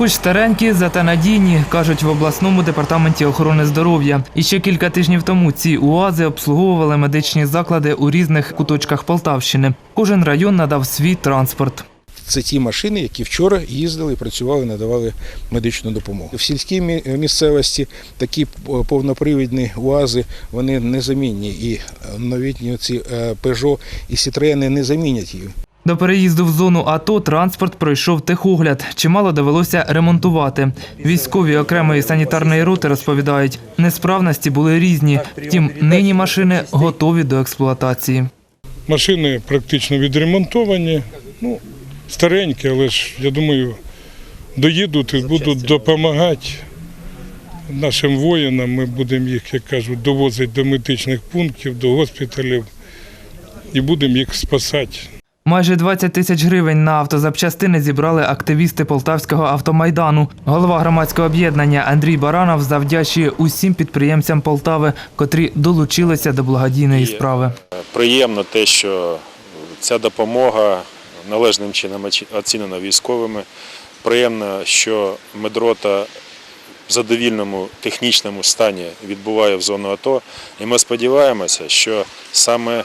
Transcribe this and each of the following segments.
Хоч старенькі, зате надійні, кажуть в обласному департаменті охорони здоров'я. І ще кілька тижнів тому ці УАЗи обслуговували медичні заклади у різних куточках Полтавщини. Кожен район надав свій транспорт. Це ті машини, які вчора їздили, працювали, надавали медичну допомогу. В сільській місцевості такі повнопривідні УАЗи вони незамінні. І е, новітні ці е, Peugeot і Citroën не замінять їх. До переїзду в зону АТО транспорт пройшов техогляд. Чимало довелося ремонтувати. Військові окремої санітарної роти розповідають, несправності були різні. Втім, нині машини готові до експлуатації. Машини практично відремонтовані, ну, старенькі, але ж я думаю, доїдуть і будуть допомагати нашим воїнам. Ми будемо їх, як кажуть, довозити до медичних пунктів, до госпіталів і будемо їх спасати. Майже 20 тисяч гривень на автозапчастини зібрали активісти Полтавського автомайдану. Голова громадського об'єднання Андрій Баранов завдячує усім підприємцям Полтави, котрі долучилися до благодійної справи. Приємно те, що ця допомога належним чином оці- оцінена військовими. Приємно, що медрота в задовільному технічному стані відбуває в зону АТО. І ми сподіваємося, що саме е,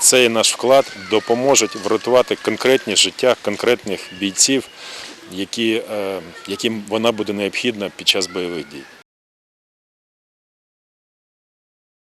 цей наш вклад допоможе врятувати конкретні життя конкретних бійців, які, е, яким вона буде необхідна під час бойових дій.